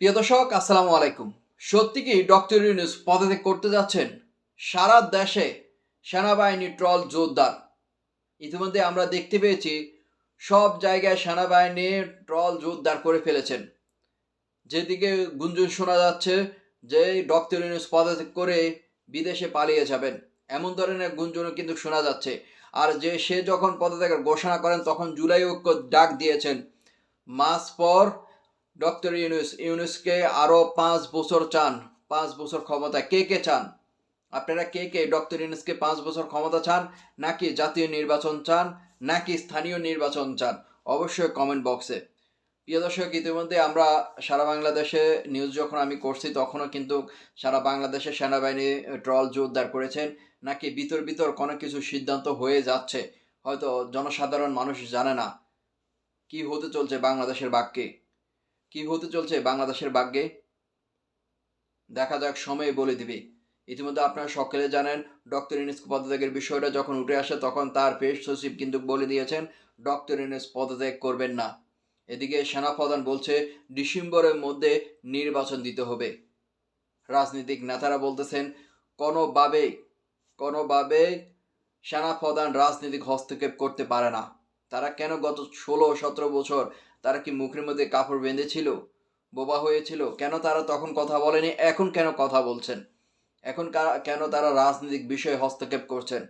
প্রিয় দর্শক, আসসালামু আলাইকুম। সত্যি কি ডক্টর ইউনুস পদত্যাগ করতে যাচ্ছেন? সারা দেশে সেনাবাহিনী ট্রল জোরদার। ইতিমধ্যে আমরা দেখতে পেয়েছি, সব জায়গায় সেনাবাহিনী ট্রল জোরদার করে ফেলেছেন। যেদিকে গুঞ্জন শোনা যাচ্ছে যে ডক্টর ইউনুস পদত্যাগ করে বিদেশে পালিয়ে যাবেন। এমন ধরনের গুঞ্জনও কিন্তু শোনা যাচ্ছে। আর যে সে যখন পদত্যাগের ঘোষণা করেন, তখন জুলাই ঐক্য ডাক দিয়েছেন। মাস পর ডক্টর ইউনুস, ইউনুসকে আরও পাঁচ বছর চান, পাঁচ বছর ক্ষমতা। কে কে চান? আপনারা কে কে ডক্টর ইউনুসকে পাঁচ বছর ক্ষমতা চান, নাকি জাতীয় নির্বাচন চান, নাকি স্থানীয় নির্বাচন চান? অবশ্যই কমেন্ট বক্সে প্রিয় দর্শক, ইতিমধ্যে আমরা সারা বাংলাদেশে নিউজ যখন আমি করছি, তখনও কিন্তু সারা বাংলাদেশে সেনাবাহিনী ট্রল জোরদার করেছেন, নাকি ভিতর ভিতর কোনো কিছু সিদ্ধান্ত হয়ে যাচ্ছে, হয়তো জনসাধারণ মানুষ জানে না, কি হতে চলছে বাংলাদেশের বাক্যে। কি হতে চলছে বাংলাদেশের ভাগ্যে? দেখা যাক, সময় বলে দিবে। ইতিমধ্যে আপনারা সকলে জানেন, ডক্টর ইউনুস পদত্যাগের বিষয়টা যখন উঠে আসে তখন তার পেশ সচিব কিন্তু বলে দিয়েছেন, ডক্টর ইউনুস পদত্যাগ করবেন না। এদিকে সেনাপ্রধান বলছে, ডিসেম্বরের মধ্যে নির্বাচন দিতে হবে। রাজনৈতিক নেতারা বলতেছেন কোনোভাবে কোনোভাবে সেনাপ্রধান রাজনৈতিক হস্তক্ষেপ করতে পারে না। তারা কেন গত ষোলো সতেরো বছর তারা কি মুখের মধ্যে কাপড় বেঁধেছিল? বোবা হয়েছিল। কেন তারা তখন কথা বলেনি? এখন কেন কথা বলছেন? এখন কেন তারা রাজনৈতিক বিষয়ে হস্তক্ষেপ করছেন?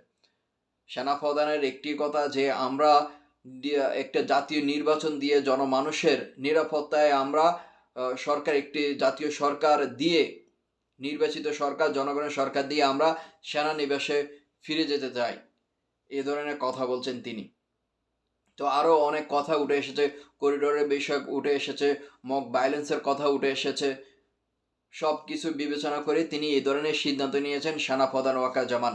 সেনাপ্রধানের একটি কথা যে, আমরা একটা জাতীয় নির্বাচন দিয়ে জনমানুষের নিরাপত্তায় আমরা সরকার একটি জাতীয় সরকার দিয়ে, নির্বাচিত সরকার, জনগণের সরকার দিয়ে আমরা সেনানিবাসে ফিরে যেতে চাই। এ ধরনের কথা বলছেন তিনি। তো আরও অনেক কথা উঠে এসেছে, করিডোরের বিষয় উঠে এসেছে, মক ভায়োলেন্সের কথা উঠে এসেছে। সব কিছু বিবেচনা করে তিনি এই ধরনের সিদ্ধান্ত নিয়েছেন সেনাপ্রধান ওয়াকা জামান।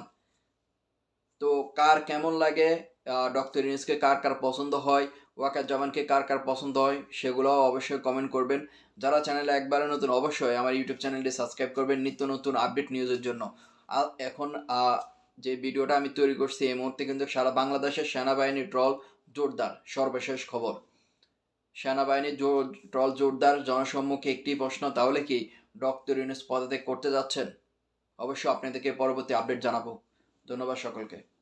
তো কার কেমন লাগে? ডক্টর ইউনুসকে কার কার পছন্দ হয়? ওয়াকার জামানকে কার কার পছন্দ হয়? সেগুলোও অবশ্যই কমেন্ট করবেন। যারা চ্যানেলে একবারে নতুন, অবশ্যই আমার ইউটিউব চ্যানেলটি সাবস্ক্রাইব করবেন নিত্য নতুন আপডেট নিউজের জন্য। এখন যে ভিডিওটা আমি তৈরি করছি, এই মুহূর্তে কিন্তু সারা বাংলাদেশের সেনাবাহিনী ট্রল জোরদার, সর্বশেষ খবর। সেনাবাহিনী ট্রল জোরদার জনসম্মুখে একটি প্রশ্ন, তাহলে কি ডক্টর ইউনুস পদত্যাগ করতে যাচ্ছেন? অবশ্যই আপনাদেরকে পরবর্তী আপডেট জানাব। ধন্যবাদ সকলকে।